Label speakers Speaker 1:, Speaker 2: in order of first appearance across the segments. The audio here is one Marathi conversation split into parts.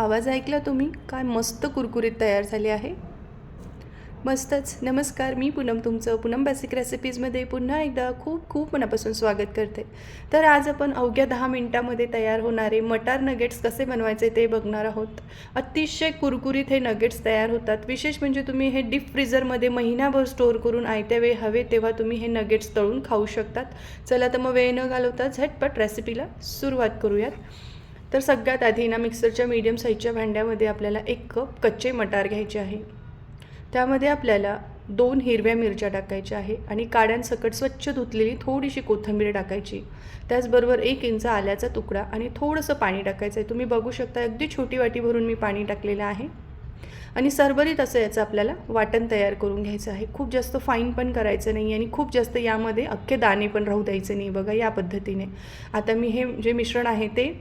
Speaker 1: आवाज ऐकला तुम्ही? काय मस्त कुरकुरीत तयार झाले आहे? मस्तच. नमस्कार मी पूनम तुमचं पूनम बेसिक रेसिपीजमध्ये पुन्हा एकदा खूप खूप मनापासून स्वागत करते. तर आज आपण अवघ्या दहा मिनटामध्ये तयार होणारे मटार नगेट्स कसे बनवायचे ते बघणार आहोत. अतिशय कुरकुरीत हे नगेट्स तयार होतात. विशेष म्हणजे तुम्ही हे डीप फ्रीझरमध्ये महिनाभर स्टोअर करून आयत्या वेळी हवे तेव्हा तुम्ही हे नगेट्स तळून खाऊ शकतात. चला तर मग वेळ न घालवता झटपट रेसिपीला सुरुवात करूयात. तर सगळ्यात आधी ना मिक्सरच्या मीडियम साईजच्या भांड्यामध्ये आपल्याला एक कप कच्चे मटार घ्यायचे आहे. त्यामध्ये आपल्याला दोन हिरव्या मिरच्या टाकायच्या आहे आणि काड्यांसकट स्वच्छ धुतलेली थोडीशी कोथिंबीर टाकायची. त्याचबरोबर एक इंच आल्याचा तुकडा आणि थोडंसं पाणी टाकायचं आहे. तुम्ही बघू शकता अगदी छोटी वाटी भरून मी पाणी टाकलेलं आहे. आणि सरबरीत असं याचं आपल्याला वाटण तयार करून घ्यायचं आहे. खूप जास्त फाईन पण करायचं नाही आणि खूप जास्त यामध्ये अख्खे दाणे पण राहू द्यायचे नाही बघा या पद्धतीने. आता मी हे जे मिश्रण आहे ते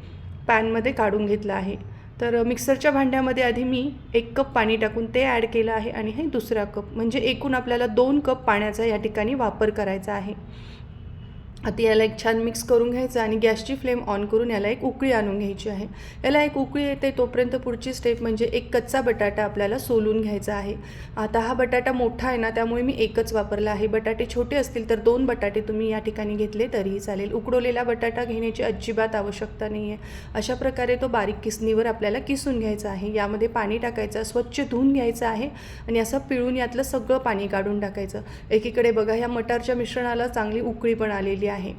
Speaker 1: पॅनमध्ये काढून घेतलं आहे. तर मिक्सरच्या भांड्यामध्ये आधी मी एक कप पाणी टाकून ते ॲड केलं आहे आणि हे दुसरा कप म्हणजे एकूण आपल्याला दोन कप पाण्याचा या ठिकाणी वापर करायचा आहे. आता याला एक छान मिक्स करून घ्यायचं आणि गॅसची फ्लेम ऑन करून याला एक उकळी आणून घ्यायची आहे. याला एक उकळी येते तोपर्यंत पुढची स्टेप म्हणजे एक कच्चा बटाटा आपल्याला सोलून घ्यायचा आहे. आता हा बटाटा मोठा आहे ना त्यामुळे मी एकच वापरला आहे. बटाटे छोटे असतील तर दोन बटाटे तुम्ही या ठिकाणी घेतले तरीही चालेल. उकडवलेला बटाटा घेण्याची अजिबात आवश्यकता नाही आहे अशा प्रकारे तो बारीक किसणीवर आपल्याला किसून घ्यायचा आहे. यामध्ये पाणी टाकायचं स्वच्छ धुवून घ्यायचं आहे आणि असं पिळून यातलं सगळं पाणी काढून टाकायचं. एकीकडे बघा ह्या मटारच्या मिश्रणाला चांगली उकळी पण आलेली आहे.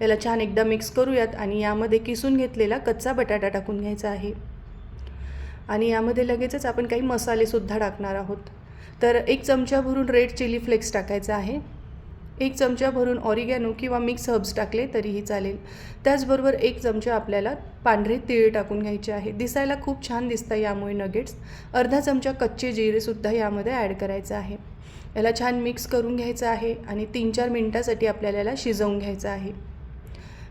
Speaker 1: याला छान एकदा मिक्स करूयात आणि यामध्ये किसून घेतलेला कच्चा बटाटा टाकून घ्यायचा आहे. आणि यामध्ये लगेचच आपण काही मसालेसुद्धा टाकणार आहोत. तर एक चमचा भरून रेड चिली फ्लेक्स टाकायचा आहे. एक चमचा भरून ऑरिगॅनो किंवा मिक्स हर्ब्स टाकले तरीही चालेल. त्याचबरोबर एक चमचा आपल्याला पांढरे तीळ टाकून घ्यायचे आहे. दिसायला खूप छान दिसतं यामुळे नगेट्स अर्धा चमचा कच्चे जिरेसुद्धा यामध्ये ॲड करायचं आहे. याला छान मिक्स करून घ्यायचं आहे आणि तीन चार मिनटासाठी आपल्याला याला शिजवून घ्यायचं आहे.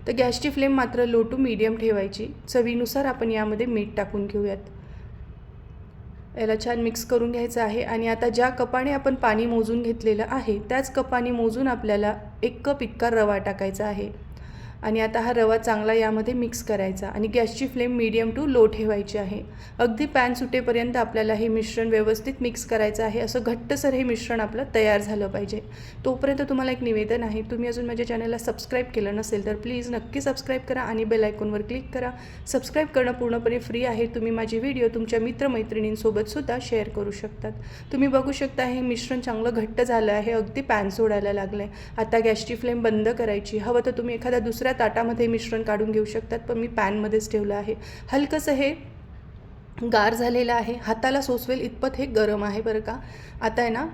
Speaker 1: तर गॅसची फ्लेम मात्र लो टू मीडियम ठेवायची. चवीनुसार आपण यामध्ये मीठ टाकून घेऊयात. याला छान मिक्स करून घ्यायचं आहे आणि आता ज्या कपाने आपण पाणी मोजून घेतलेलं आहे त्याच कपाने मोजून आपल्याला एक कप इतका रवा टाकायचा आहे. आणि आता हा रवा चांगला यामध्ये मिक्स करायचा आणि गॅसची फ्लेम मीडियम टू लो ठेवायची आहे. अगदी पॅन सुटेपर्यंत आपल्याला हे मिश्रण व्यवस्थित मिक्स करायचं आहे. असं घट्टसर हे मिश्रण आपलं तयार झालं पाहिजे. तोपर्यंत तुम्हाला एक निवेदन आहे. तुम्ही अजून माझ्या चॅनलला सबस्क्राईब केलं नसेल तर प्लीज नक्की सबस्क्राईब करा आणि बेल आयकॉनवर क्लिक करा. सबस्क्राईब करणं पूर्णपणे फ्री आहे. तुम्ही माझे व्हिडिओ तुमच्या मित्रमैत्रिणींसोबतसुद्धा शेअर करू शकतात. तुम्ही बघू शकता हे मिश्रण चांगलं घट्ट झालं आहे. अगदी पॅन सोडायला लागलं आहे आता गॅसची फ्लेम बंद करायची. हवं तर तुम्ही एखादा दुसरा दुसऱ्या ताटामध्ये मिश्रण काढून घेऊ शकतात पण मी पॅनमध्येच ठेवलं आहे. हलकंसं हे गार झालेलं आहे. हाताला सोसवेल इतपत हे गरम आहे बरं का. आता आहे ना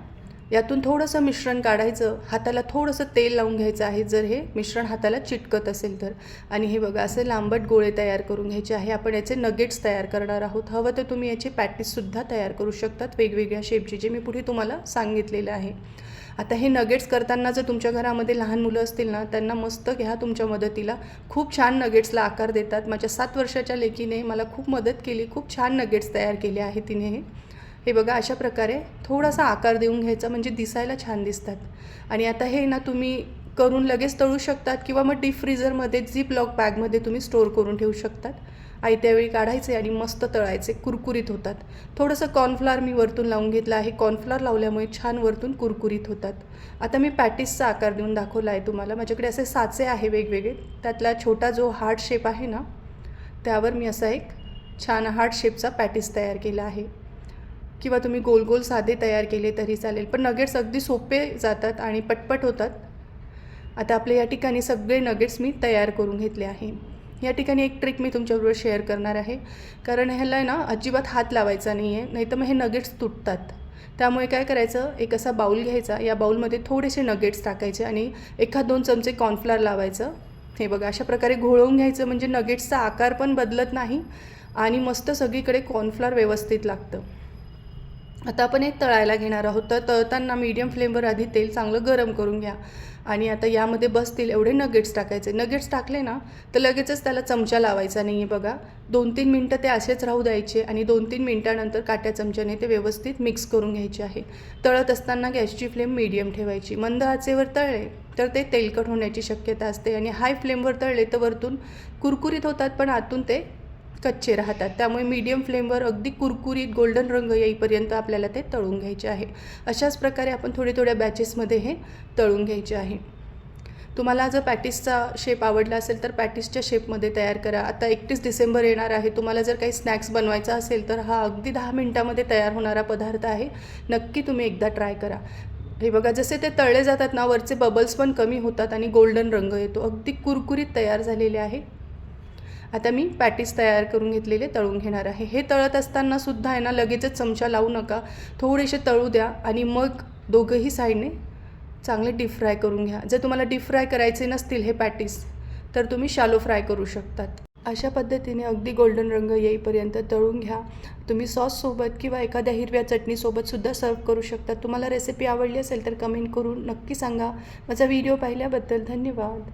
Speaker 1: यातून थोडंसं मिश्रण काढायचं हाताला थोडंसं तेल लावून घ्यायचं आहे. जर हे मिश्रण हाताला चिटकत असेल तर. आणि हे बघा असे लांबट गोळे तयार करून घ्यायचे आहे. आपण याचे नगेट्स तयार करणार आहोत. हवं तर तुम्ही याचे पॅटीससुद्धा तयार करू शकतात. वेगवेगळ्या शेपचे जे मी पुढे तुम्हाला सांगितलेलं आहे. आता हे नगेट्स करताना जर तुमच्या घरामध्ये लहान मुलं असतील ना त्यांना मस्त घ्या तुमच्या मदतीला. खूप छान नगेट्सला आकार देतात. माझ्या सात वर्षाच्या लेकीने मला खूप मदत केली. खूप छान नगेट्स तयार केले आहे तिने हे. हे बघा अशा प्रकारे थोडासा आकार देऊन घ्यायचा म्हणजे दिसायला छान दिसतात. आणि आता हे ना तुम्ही करून लगेच तळू शकतात किंवा मग डीप फ्रीझरमध्ये झिप लॉक बॅगमध्ये तुम्ही स्टोअर करून ठेवू शकतात. आई त्यावेळी काढायचे आणि मस्त तळायचे कुरकुरीत होतात. थोडंसं कॉर्नफ्लॉर मी वरतून लावून घेतलं आहे. कॉर्नफ्लॉर लावल्यामुळे छान वरतून कुरकुरीत होतात. आता मी पॅटिसचा आकार देऊन दाखवला आहे तुम्हाला. माझ्याकडे असे साचे आहे वेगवेगळे. त्यातला छोटा जो हार्ट शेप आहे ना त्यावर मी असा एक छान हार्ट शेपचा पॅटिस तयार केला आहे. किंवा तुम्ही गोल गोल साधे तयार केले तरी चालेल. पण नगेट्स अगदी सोपे जातात आणि पटपट होतात. आता आपल्या या ठिकाणी सगळे नगेट्स मी तयार करून घेतले आहे. या ठिकाणी एक ट्रिक मी तुमच्याबरोबर शेअर करणार आहे. कारण ह्याला ना अजिबात हात लावायचा नाही आहे नाही तर मग हे नगेट्स तुटतात. त्यामुळे काय करायचं एक असा बाऊल घ्यायचा. या बाऊलमध्ये थोडेसे नगेट्स टाकायचे आणि एखाद दोन चमचे कॉर्नफ्लॉर लावायचं. हे बघा अशा प्रकारे घोळवून घ्यायचं. म्हणजे नगेट्सचा आकार पण बदलत नाही आणि मस्त सगळीकडे कॉर्नफ्लॉर व्यवस्थित लागतं. आता आपण एक तळायला घेणार आहोत. तर तळताना मीडियम फ्लेमवर आधी तेल चांगलं गरम करून घ्या. आणि आता यामध्ये बसतील एवढे नगेट्स टाकायचे. नगेट्स टाकले ना तर लगेचच त्याला चमचा लावायचा नाही आहे बघा. दोन तीन मिनटं ते असेच राहू द्यायचे आणि दोन तीन मिनटानंतर काट्या चमच्याने ते व्यवस्थित मिक्स करून घ्यायचे आहे. तळत असताना गॅसची फ्लेम मीडियम ठेवायची. मंद आचेवर तळले तर ते तेलकट होण्याची शक्यता असते. आणि हाय फ्लेमवर तळले तर वरतून कुरकुरीत होतात पण आतून ते कच्चे राहतात. त्यामुळे मीडियम फ्लेमवर अगदी कुरकुरीत गोल्डन रंग येईपर्यंत आपल्याला ते तळून घ्यायचे आहे. अशाच प्रकारे आपण थोड्या थोड्या बॅचेसमध्ये हे तळून घ्यायचे आहे. तुम्हाला जर पॅटिसचा शेप आवडला असेल तर पॅटिसच्या शेपमध्ये तयार करा. आता एकतीस डिसेंबर येणार आहे. तुम्हाला जर काही स्नॅक्स बनवायचा असेल तर हा अगदी दहा मिनटामध्ये तयार होणारा पदार्थ आहे. नक्की तुम्ही एकदा ट्राय करा. हे बघा जसे ते तळले जातात ना वरचे बबल्स पण कमी होतात आणि गोल्डन रंग येतो. अगदी कुरकुरीत तयार झालेले आहे. आता मी पॅटीस तयार करून घेतलेले तळून घेणार आहे. हे तळत असताना सुद्धा आहे ना लगेचच चमचा लावू नका. थोडेसे तळू द्या आणि मग दोघंही साईडने चांगले डीप फ्राय करून घ्या. जर तुम्हाला डीप फ्राय करायचे नसतील हे पॅटीस तर तुम्ही शालो फ्राय करू शकतात. अशा पद्धतीने अगदी गोल्डन रंग येईपर्यंत तळून घ्या. तुम्ही सॉससोबत किंवा एखाद्या हिरव्या चटणीसोबतसुद्धा सर्व करू शकता. तुम्हाला रेसिपी आवडली असेल तर कमेंट करून नक्की सांगा. माझा व्हिडिओ पाहिल्याबद्दल धन्यवाद.